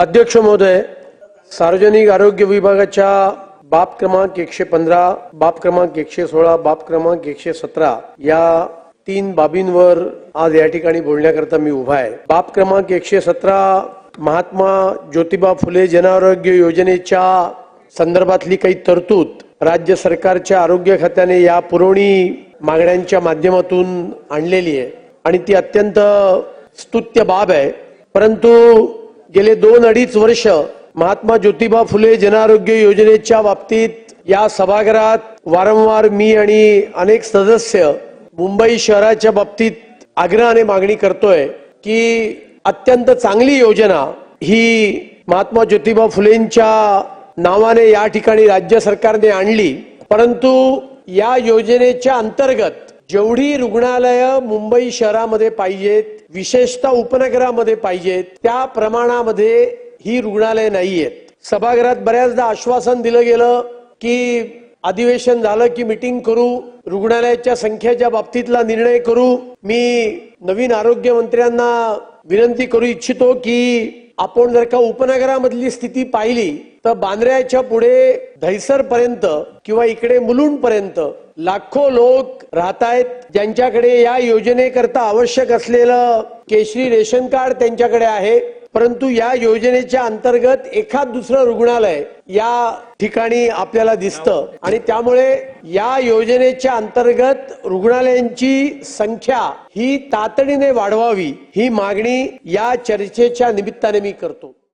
अध्यक्ष महोदय सार्वजनिक आरोग्य विभागाच्या बाब क्रमांक एकशे पंधरा बाब क्रमांक एकशे सोळा बाब क्रमांक एकशे सतरा या तीन बाबींवर आज या ठिकाणी बोलण्याकरता मी उभा आहे. बाब क्रमांक एकशे सतरा महात्मा ज्योतिबा फुले जनआरोग्य योजनेच्या संदर्भातली काही तरतूद राज्य सरकारच्या आरोग्य खात्याने या पुरवणी मागण्यांच्या माध्यमातून आणलेली आहे. आणि ती अत्यंत स्तुत्य बाब आहे. परंतु गेले दोन अडीच वर्ष महात्मा ज्योतिबा फुले जनआरोग्य योजनेच्या बाबतीत या सभागृहात वारंवार मी आणि अनेक सदस्य मुंबई शहराच्या बाबतीत आग्रहाने मागणी करतोय की अत्यंत चांगली योजना ही महात्मा ज्योतिबा फुलेंच्या नावाने या ठिकाणी राज्य सरकारने आणली. परंतु या योजनेच्या अंतर्गत जेवढी रुग्णालयं मुंबई शहरामध्ये पाहिजेत विशेषतः उपनगरामध्ये पाहिजेत. त्या प्रमाणामध्ये ही रुग्णालय नाहीयेत. सभागृहात बऱ्याचदा आश्वासन दिलं गेलं की अधिवेशन झालं की मिटिंग करू रुग्णालयाच्या संख्येच्या बाबतीतला निर्णय करू. मी नवीन आरोग्य मंत्र्यांना विनंती करू इच्छितो की आपण जर का उपनगरामधली स्थिती पाहिली तर बांद्र्याच्या पुढे दहिसर पर्यंत किंवा इकडे मुलुंड पर्यंत लाखो लोक राहत आहेत ज्यांच्याकडे या योजनेकरता आवश्यक असलेलं केशरी रेशन कार्ड त्यांच्याकडे आहे. परंतु या योजनेच्या अंतर्गत एखाद दुसरं रुग्णालय या ठिकाणी आपल्याला दिसतं. आणि त्यामुळे या योजनेच्या अंतर्गत रुग्णालयांची संख्या ही तातडीने वाढवावी ही मागणी या चर्चेच्या निमित्ताने मी करतो.